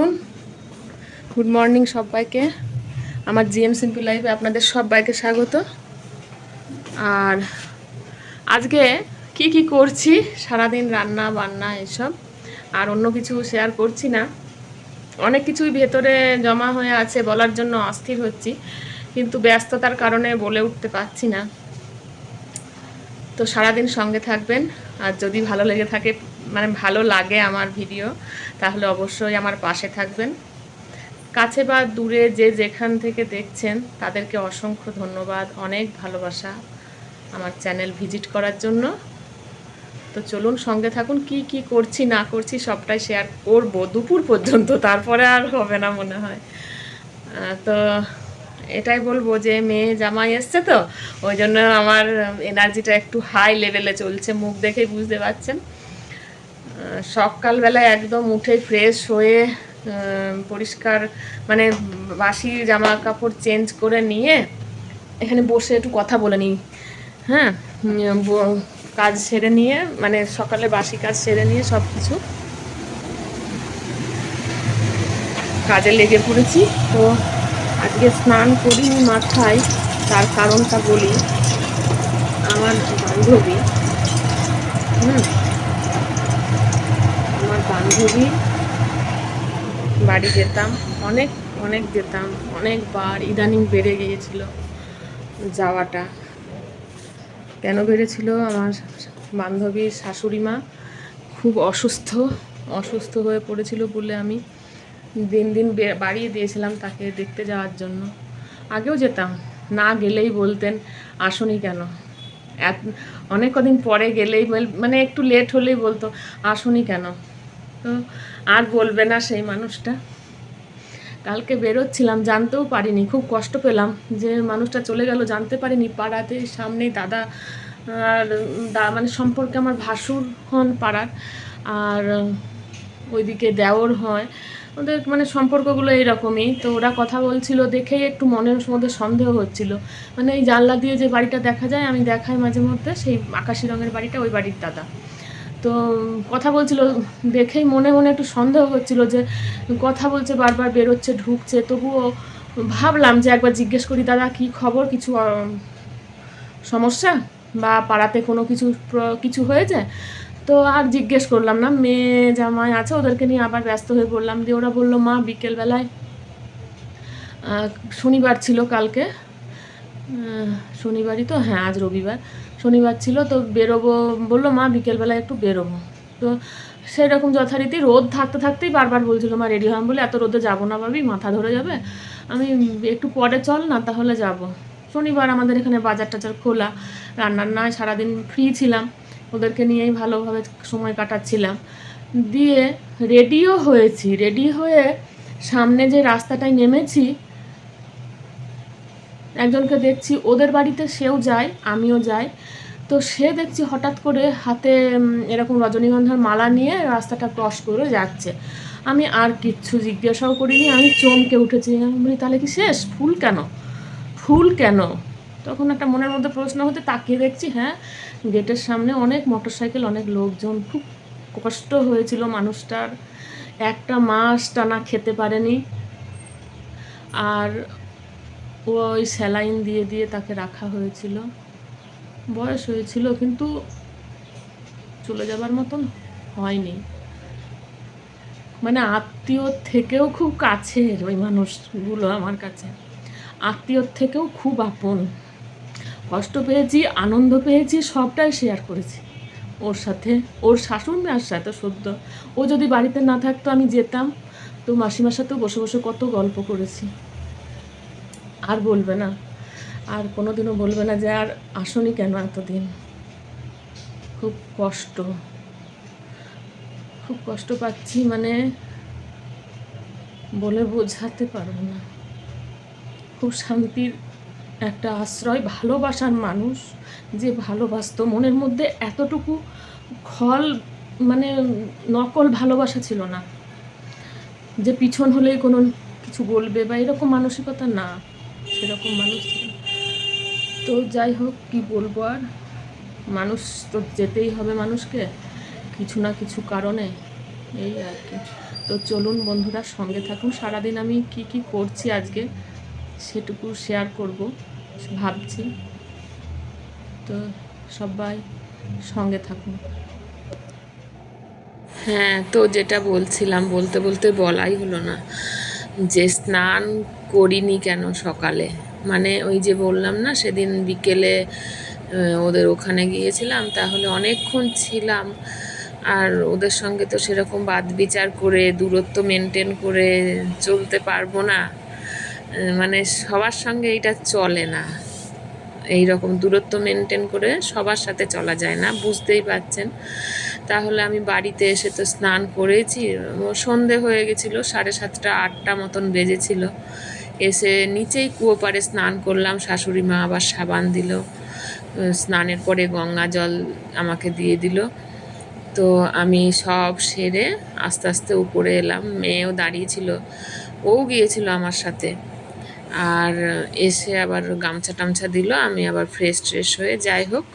চলুন good morning সবাইকে। আমার জিএম সিম্পল লাইফে আপনাদের সবাইকে স্বাগত। আর আজকে কি কি করছি, সারাদিন রান্না, বান্না, এসব, আর অন্য কিছু শেয়ার করছি না। অনেক কিছুই ভেতরে জমা হয়ে আছে, বলার জন্য অস্থির হচ্ছি, কিন্তু ব্যস্ততার কারণে বলে উঠতে পারছি না। তো সারাদিন সঙ্গে থাকবেন, আর যদি ভালো লেগে থাকে মানে ভালো লাগে আমার ভিডিও, তাহলে অবশ্যই আমার পাশে থাকবেন। কাছে বা দূরে যে যেখান থেকে দেখছেন, তাদেরকে অসংখ্য ধন্যবাদ, অনেক ভালোবাসা আমার চ্যানেল ভিজিট করার জন্য। তো চলুন সঙ্গে থাকুন, কি কি করছি, না করছি, সবটাই শেয়ার করব দুপুর পর্যন্ত, তারপরে আর হবে না মনে হয়। তো এটাই বলব যে মেয়ে জামাই এসছে তো, ওই জন্য আমার এনার্জিটা একটু হাই লেভেলে চলছে, মুখ দেখেই বুঝতে পারছেন। সকালবেলায় একদম উঠে ফ্রেশ হয়ে পরিষ্কার মানে বাসি জামা কাপড় চেঞ্জ করে নিয়ে এখানে বসে একটু কথা বলে নিই। হ্যাঁ কাজ সেরে নিয়ে মানে সকালে বাসি কাজ সেরে নিয়ে সব কিছু কাজে লেগে পড়েছি, তো আজকে স্নান করিনি মাথায়, তার কারণটা বলি। আমার বান্ধবী, হুম বান্ধবী বাড়ি যেতাম। অনেক অনেক যেতাম। অনেকবার ইদানিং বেড়ে গিয়েছিল যাওয়াটা। কেন বেড়েছিল? আমার বান্ধবীর শাশুড়ি মা খুব অসুস্থ অসুস্থ হয়ে পড়েছিল বলে আমি দিন দিন বাড়িয়ে দিয়েছিলাম তাকে দেখতে যাওয়ার জন্য। আগেও যেতাম। না গেলেই বলতেন, আসনি কেন? অনেক কদিন পরে গেলেই মানে একটু লেট হলেই বলতো, আসনি কেন? তো আর বলবে না সেই মানুষটা। কালকে বেরোচ্ছিলাম, জানতেও পারিনি, খুব কষ্ট পেলাম যে মানুষটা চলে গেল, জানতে পারিনি পাড়াতে সামনেই দাদা আর দা মানে সম্পর্কে আমার ভাসুর হন পাড়ার আর ওইদিকে দেওর হয়। ওদের মানে সম্পর্কগুলো এইরকমই। তো ওরা কথা বলছিল দেখেই একটু মনের মধ্যে সন্দেহ হচ্ছিল। মানে এই জানলা দিয়ে যে বাড়িটা দেখা যায়, আমি দেখাই মাঝে মধ্যে, সেই আকাশি রঙের বাড়িটা ওই বাড়ির দাদা। তো কথা বলছিল, দেখেই মনে মনে একটু সন্দেহ হচ্ছিল যে কথা বলছে, বারবার বেরোচ্ছে, ঢুকছে। তবুও ভাবলাম যে একবার জিজ্ঞেস করি, দাদা, কি খবর? কিছু সমস্যা? বা পাড়াতে কোনো কিছু কিছু হয়েছে? তো আর জিজ্ঞেস করলাম না। মেয়ে জামাই আছে, ওদেরকে নিয়ে আবার ব্যস্ত হয়ে পড়লাম। দিয়ে ওরা বলল, মা, বিকেলবেলায় শনিবার ছিল কালকে। শনিবারই তো? হ্যাঁ আজ রবিবার। শনিবার ছিল, তো বেরোবো, বলল, মা, বিকেলবেলায় একটু বেরোবো। তো সেরকম যথারীতি রোদ থাকতে থাকতেই বারবার বলছিল, মা, রেডি হলাম বলে এত রোদে যাব না ভাবি, মাথা ধরে যাবে। আমি একটু পরে চল না, তাহলে যাব। শনিবার আমাদের এখানে বাজার টাজার খোলা, রান্নার নয় সারাদিন ফ্রি ছিলাম, ওদেরকে নিয়েই ভালোভাবে সময় কাটাচ্ছিলাম। দিয়ে রেডিও হয়েছি রেডি হয়ে সামনে যে রাস্তাটায় নেমেছি একজনকে দেখছি, ওদের বাড়িতে সেও যায়, আমিও যাই। তো সে দেখছি হঠাৎ করে হাতে এরকম রজনীগন্ধার মালা নিয়ে রাস্তাটা ক্রস করে যাচ্ছে। আমি আর কিচ্ছু জিজ্ঞাসাও করিনি, আমি চমকে উঠেছি। আমি বলি, তাহলে কি শেষ? ফুল কেন? ফুল কেন? তখন একটা মনের মধ্যে প্রশ্ন হতে তাকিয়ে দেখছি হ্যাঁ গেটের সামনে অনেক মোটরসাইকেল, অনেক লোকজন, খুব কষ্ট হয়েছিল মানুষটার। একটা মাস টানা খেতে পারেনি। আর ওই স্যালাইন দিয়ে দিয়ে তাকে রাখা হয়েছিল। বয়স হয়েছিল কিন্তু চলে যাবার মতন হয়নি। মানে আত্মীয় থেকেও খুব কাছের ওই মানুষগুলো আমার কাছে। আত্মীয়র থেকেও খুব আপন। কষ্ট পেয়েছি, আনন্দ পেয়েছি, সবটাই শেয়ার করেছি। ওর সাথে, ওর শাশুড় মার সাথে সদ্য। ও যদি বাড়িতে না থাকতো আমি যেতাম। তো মাসিমার সাথেও বসে বসে কত গল্প করেছি। আর বলবে না। আর কোনোদিনও বলবে না যে আর আসনি কেন এতদিন? খুব কষ্ট। খুব কষ্ট পাচ্ছি মানে বলে বোঝাতে পারব না। খুব শান্তির একটা আশ্রয়, ভালোবাসার মানুষ যে ভালোবাসতো। মনের মধ্যে এতটুকু খল মানে নকল ভালোবাসা ছিল না। যে পিছন হলেই কোনো কিছু বলবে বা এরকম মানসিকতা না। সেরকম মানুষ ছিল। তো যাই হোক, কি বলব আর? মানুষ তো যেতেই হবে মানুষকে, কিছু না কিছু কারণে, এই আর কি। তো চলুন বন্ধুরা, সঙ্গে থাকুন। সারাদিন আমি কি কি করছি আজকে, সেটুকু শেয়ার করব, ভাবছি। তো সবাই সঙ্গে থাকুন। হ্যাঁ তো যেটা বলছিলাম, বলতে বলতে বলাই হলো না। যে স্নান করিনি কেন সকালে? মানে ওই যে বললাম না, সেদিন বিকেলে ওদের ওখানে গিয়েছিলাম, তাহলে অনেকক্ষণ ছিলাম। আর ওদের সঙ্গে তো সেরকম বাদ বিচার করে, দূরত্ব মেনটেন করে চলতে পারব না। মানে সবার সঙ্গে এটা চলে না। এই রকম দূরত্ব মেনটেন করে সবার সাথে চলা যায় না, বুঝতেই পারছেন। তাহলে আমি বাড়িতে এসে তো স্নান করেছি। সন্ধে হয়ে গেছিল, সাড়ে সাতটা, আটটা মতন বেজেছিল। এসে নিচেই কুয়ো পাড়ে স্নান করলাম, শাশুড়ি মা আবার সাবান দিল। স্নানের পরে গঙ্গা জল আমাকে দিয়ে দিল। তো আমি সব সেরে আস্তে আস্তে উপরে এলাম, মেয়েও দাঁড়িয়েছিল ও গিয়েছিল আমার সাথে। আর এসে আবার গামছা টামছা দিল, আমি আবার ফ্রেশ ট্রেশ হয়ে যাই হোক,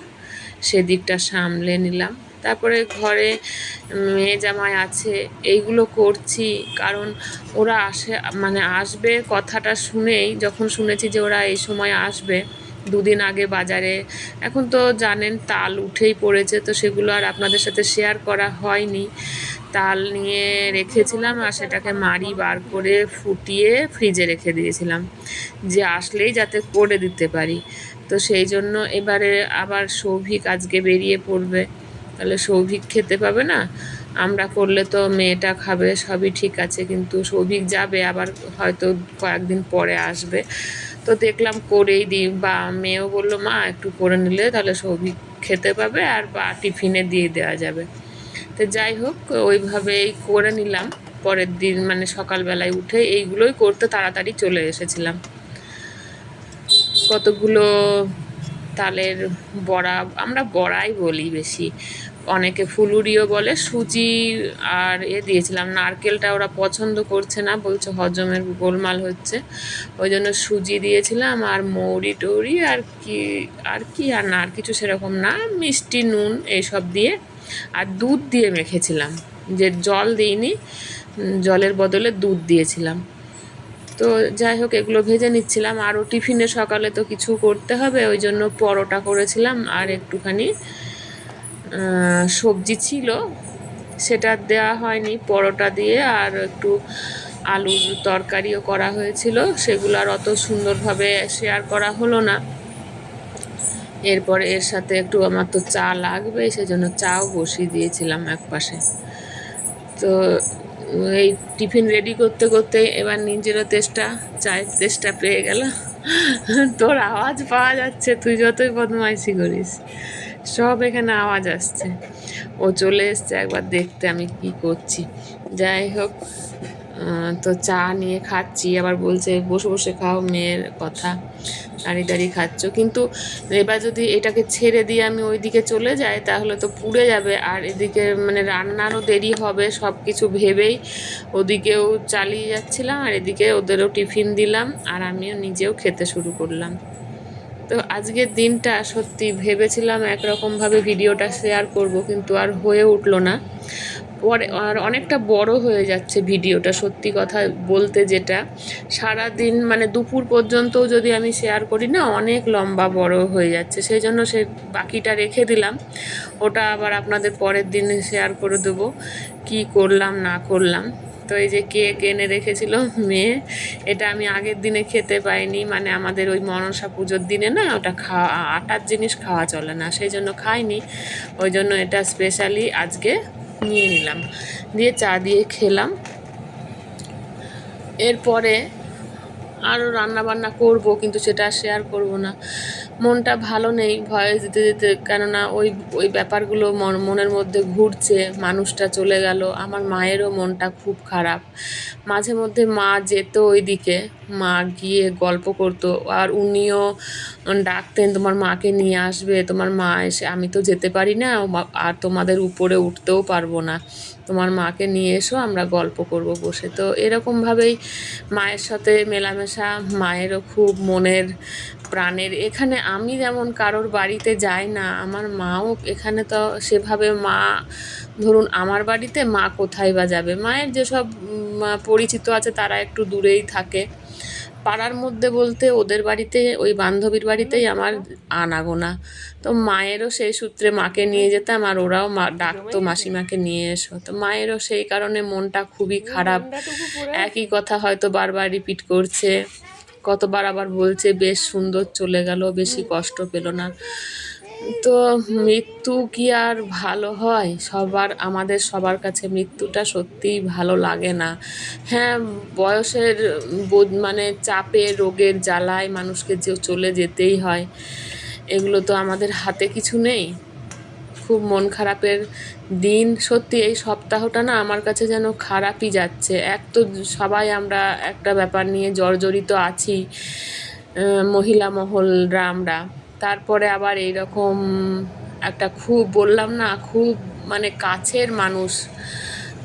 সেদিকটা সামলে নিলাম। তারপরে ঘরে মেয়ে জামাই আছে, এইগুলো করছি। কারণ ওরা আসে মানে আসবে কথাটা শুনেই, যখন শুনেছি যে ওরা এই সময় আসবে, দুদিন আগে বাজারে। এখন তো জানেন, তাল উঠেই পড়েছে, তো সেগুলো আর আপনাদের সাথে শেয়ার করা হয়নি। তাল নিয়ে রেখেছিলাম আর সেটাকে মারি বার করে ফুটিয়ে ফ্রিজে রেখে দিয়েছিলাম, যে আসলেই যাতে করে দিতে পারি। তো সেই জন্য এবারে আবার সৌভিক আজকে বেরিয়ে পড়বে। তাহলে সৌভিক খেতে পাবে না? আমরা করলে তো মেয়েটা খাবে, সবই ঠিক আছে, কিন্তু সৌভিক যাবে, আবার হয়তো কয়েকদিন পরে আসবে। তো দেখলাম করেই দিই বা মেয়েও বলল, মা, একটু করে নিলে তাহলে সৌভিক খেতে পাবে আর বা টিফিনে দিয়ে দেওয়া যাবে। তো যাই হোক, ওইভাবেই করে নিলাম। পরের দিন মানে সকালবেলায় উঠে এইগুলোই করতে তাড়াতাড়ি চলে এসেছিলাম। কতগুলো তালের বড়া, আমরা বড়াই বলি বেশি। অনেকে ফুলুরিও বলে, সুজি আর এ দিয়েছিলাম। নারকেলটা ওরা পছন্দ করছে না, বলছে হজমের গোলমাল হচ্ছে। ওই জন্য সুজি দিয়েছিলাম আর মৌরি টৌরি আর কি আর কি আর না, আর কিছু সেরকম না। মিষ্টি, নুন এইসব দিয়ে আর দুধ দিয়ে মেখেছিলাম। যে জল দিইনি জলের বদলে দুধ দিয়েছিলাম। তো যাই হোক, এগুলো ভেজে নিচ্ছিলাম। আরও টিফিনে সকালে তো কিছু করতে হবে, ওই জন্য পরোটা করেছিলাম আর একটুখানি সবজি ছিল, সেটা দেওয়া হয়নি, পরোটা দিয়ে আর একটু আলুর তরকারিও করা হয়েছিল, সেগুলো আর অত সুন্দরভাবে শেয়ার করা হলো না। এরপরে এর সাথে একটু আমার তো চা লাগবে, সেজন্য চাও বসিয়ে দিয়েছিলাম এক পাশে তো এই টিফিন রেডি করতে করতে এবার নিজেরও তেষ্টা, চায়ের তেষ্টা পেয়ে গেল। তোর আওয়াজ পাওয়া যাচ্ছে, তুই যতই বদমাইশি করিস। সব এখানে আওয়াজ আসছে। ও চলে এসছে একবার দেখতে আমি কি করছি। যাই হোক তো চা নিয়ে খাচ্ছি, আবার বলছে বসে বসে খাও মেয়ের কথা। দাঁড়িয়ে দাঁড়িয়ে খাচ্ছ। কিন্তু এবার যদি এটাকে ছেড়ে দিয়ে আমি ওইদিকে চলে যাই, তাহলে তো পুড়ে যাবে। আর এদিকে মানে রান্নারও দেরি হবে সব কিছু ভেবেই। ওদিকেও চালিয়ে যাচ্ছিলাম, আর এদিকে ওদেরও টিফিন দিলাম, আর আমিও নিজেও খেতে শুরু করলাম। তো আজকের দিনটা সত্যি ভেবেছিলাম একরকমভাবে ভিডিওটা শেয়ার করব, কিন্তু আর হয়ে উঠল না। পরে আর অনেকটা বড় হয়ে যাচ্ছে ভিডিওটা, সত্যি কথা বলতে যেটা। সারা দিন মানে দুপুর পর্যন্তও যদি আমি শেয়ার করি না, অনেক লম্বা বড় হয়ে যাচ্ছে। সেই জন্য সে বাকিটা রেখে দিলাম। ওটা আবার আপনাদের পরের দিন শেয়ার করে দেবো, কি করলাম, না করলাম। তো এই যে কেক এনে রেখেছিল মেয়ে, এটা আমি আগের দিনে খেতে পাইনি। মানে আমাদের ওই মনসা পুজোর দিনে না, ওটা খাওয়া, আটার জিনিস খাওয়া চলে না, সেই জন্য খাইনি। ওই জন্য এটা স্পেশালি আজকে নিয়ে নিলাম। দিয়ে চা দিয়ে খেলাম। এরপরে আরও রান্নাবান্না করব, কিন্তু সেটা শেয়ার করব না। মনটা ভালো নেই, ভয়ে যেতে যেতে, কেননা ওই ওই ব্যাপারগুলো মন- মনের মধ্যে ঘুরছে, মানুষটা চলে গেল, আমার মায়েরও মনটা খুব খারাপ। মাঝে মধ্যে মা যেত ওইদিকে, মা গিয়ে গল্প করতো, আর উনিও ডাকতেন, তোমার মাকে নিয়ে আসবে, তোমার মা এসে, আমি তো যেতে পারি না আর তোমাদের উপরে উঠতেও পারব না, তোমার মাকে নিয়ে এসো, আমরা গল্প করব বসে। তো এরকমভাবেই মায়ের সাথে মেলামেশা, মায়েরও খুব মনের প্রাণের। এখানে আমি যেমন কারোর বাড়িতে যাই না আমার মাও এখানে তো সেভাবে মা ধরুন আমার বাড়িতে মা কোথায় বা যাবে? মায়ের যেসব পরিচিত আছে তারা একটু দূরেই থাকে। পাড়ার মধ্যে বলতে ওদের বাড়িতে ওই বান্ধবীর বাড়িতেই আমার আনাগোনা। তো মায়েরও সেই সূত্রে মাকে নিয়ে যেতাম আর ওরাও মা ডাকতো মাসিমাকে নিয়ে এসো। তো মায়েরও সেই কারণে মনটা খুবই খারাপ। একই কথা হয়তো বারবার রিপিট করছে। কতবার আবার বলছে বেশ সুন্দর চলে গেল বেশি কষ্ট পেল না। তো মৃত্যু কি আর ভালো হয়? সবার আমাদের সবার কাছে মৃত্যুটা সত্যিই ভালো লাগে না। হ্যাঁ বয়সের বোধ- মানে চাপে রোগের জ্বালায় মানুষকে যে চলে যেতেই হয় এগুলো তো আমাদের হাতে কিছু নেই। খুব মন খারাপের দিন। সত্যি এই সপ্তাহটা না আমার কাছে যেন খারাপই যাচ্ছে। এক তো সবাই আমরা একটা ব্যাপার নিয়ে জর্জরিত আছি মহিলা মহলরা আমরা তারপরে আবার এইরকম একটা খুব বললাম না, খুব মানে কাছের মানুষ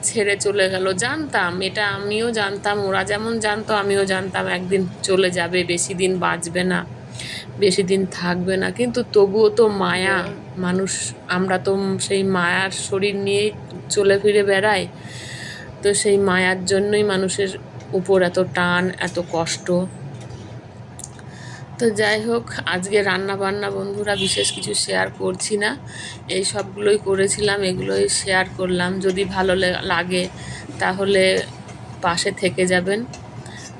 ছেড়ে চলে গেল। জানতাম, এটা আমিও জানতাম, ওরা যেমন জানতো আমিও জানতাম একদিন চলে যাবে, বেশি দিন বাঁচবে না, বেশি দিন থাকবে না। কিন্তু তবুও তো মায়া। মানুষ, আমরা তো সেই মায়ার শরীর নিয়েই চলে ফিরে বেড়াই। তো সেই মায়ার জন্যই মানুষের উপর এত টান, এত কষ্ট। তো যাই হোক, আজকে রান্না বান্না বন্ধুরা বিশেষ কিছু শেয়ার করছি না। এই সবগুলোই করেছিলাম, এগুলোই শেয়ার করলাম। যদি ভালো লাগে তাহলে পাশে থেকে যাবেন।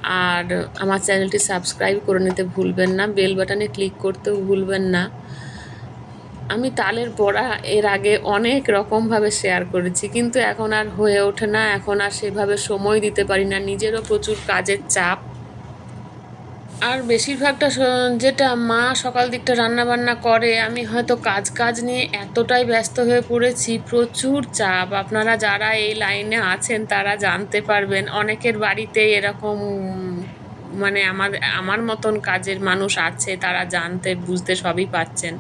আর আমার চ্যানেলটি সাবস্ক্রাইব করে নিতে ভুলবেন না। বেল বাটনে ক্লিক করতেও ভুলবেন না। আমি তালের বড়া এর আগে অনেক রকমভাবে শেয়ার করেছি, কিন্তু এখন আর হয়ে ওঠে না, এখন আর সেভাবে সময় দিতে পারি না, নিজেরও প্রচুর কাজের চাপ। আর বেশিরভাগটা যেটা মা সকাল দিকটা রান্না বান্না করে, আমি হয়তো কাজ কাজ নিয়ে এতটাই ব্যস্ত হয়ে পড়েছি, প্রচুর চাপ। আপনারা যারা এই লাইনে আছেন, তারা জানতে পারবেন, অনেকের বাড়িতে এরকম মানে আমার আমার মতন কাজের মানুষ আছে, তারা জানতে, বুঝতে সবই পাচ্ছেন।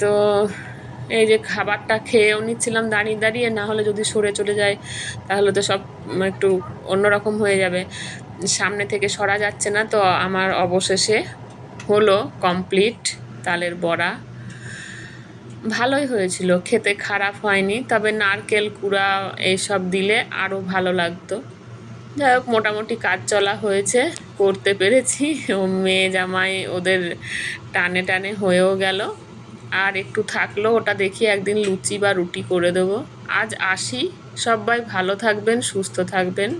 তো এই যে খাবারটা খেয়েও নিচ্ছিলাম দাঁড়িয়ে দাঁড়িয়ে, না হলে যদি সরে চলে যায় তাহলে তো সব একটু অন্যরকম হয়ে যাবে। সামনে থেকে সরা যাচ্ছে না তো আমার অবশেষে হলো কমপ্লিট তালের বড়া। ভালোই হয়েছিল, খেতে খারাপ হয়নি, তবে নারকেল, কুড়া এইসব দিলে আরও ভালো লাগতো। যাই হোক, মোটামুটি কাজ চলা হয়েছে, করতে পেরেছি। ও মেয়ে জামাই ওদের টানে টানে হয়েও গেল। আর একটু থাকল ওটা দেখি একদিন লুচি বা রুটি করে দেবো। আজ আসি, সবাই ভালো থাকবেন, সুস্থ থাকবেন।